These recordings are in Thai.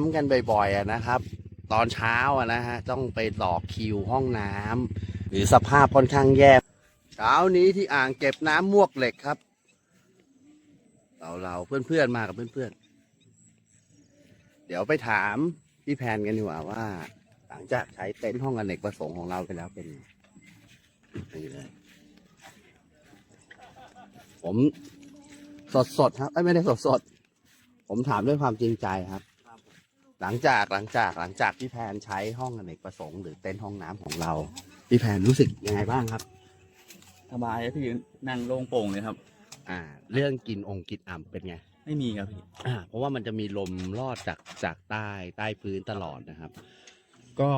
มป์กันบ่อยๆอะนะครับ ตอนเช้าอะนะฮะต้องไปต่อคิวห้องน้ำหรือสภาพค่อนข้างแย่เช้านี้ที่อ่างเก็บน้ำมวกเหล็กครับ เราเราเพื่อนๆมากับเพื่อนๆ เดี๋ยวไปถามพี่แพนกันดีกว่าว่า หลังจากใช้เต็นท์ห้องอเนกประสงค์ของเราไปแล้วเป็นไงนี่เลยผมสดสดๆครับไม่ได้สดสดๆผมถามด้วยความจริงใจครับ หลังจากหลังจากหลังจากพี่แพนใช้ห้องอเนกประสงค์หรือเต็นท์ห้องน้ำของเรา พี่แพนรู้สึกยังไงบ้างครับสบายครับพี่นั่งโล่งโปร่งเลยครับ อ่า เรื่องกินองค์กินอ่ำเป็นไง ไม่มีครับพี่อ่าเพราะว่ามันจะมีลมลอดจากจากใต้ใต้พื้นตลอดนะครับ ก็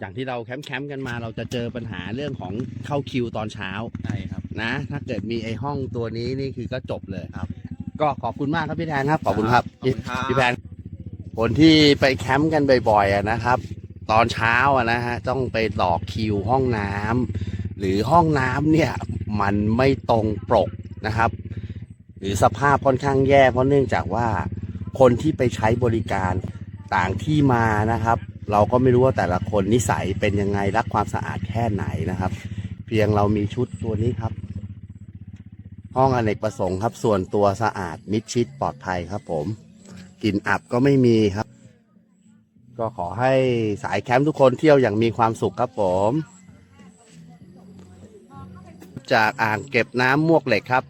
อย่างที่เราแคมป์แคมป์กันมา เราจะเจอปัญหาเรื่องของเข้าคิวตอนเช้าใช่ครับนะ ถ้าเกิดมีไอ้ห้องตัวนี้นี่คือก็จบเลยครับ ก็ขอบคุณมากครับพี่แทนครับขอบคุณครับขอบคุณครับพี่แพน คนที่ไปแคมป์กันบ่อยๆนะครับ ตอนเช้านะฮะต้องไปต่อคิวห้องน้ำหรือห้องน้ำเนี่ยมันไม่ตรงปกนะครับ หรือสภาพค่อนข้างแย่ เพราะเนื่องจากว่าคนที่ไปใช้บริการต่างที่มานะครับ เราก็ไม่รู้ว่าแต่ละคนนิสัยเป็นยังไงรักความสะอาดแค่ไหนนะครับ เพียงเรามีชุดตัวนี้ครับ ห้องอเนกประสงค์ครับ ส่วนตัวสะอาดมิดชิดปลอดภัยครับผม กลิ่นอับก็ไม่มีครับ ก็ขอให้สายแคมป์ทุกคนเที่ยวอย่างมีความสุขครับผม จากอ่างเก็บน้ำมวกเหล็กครับ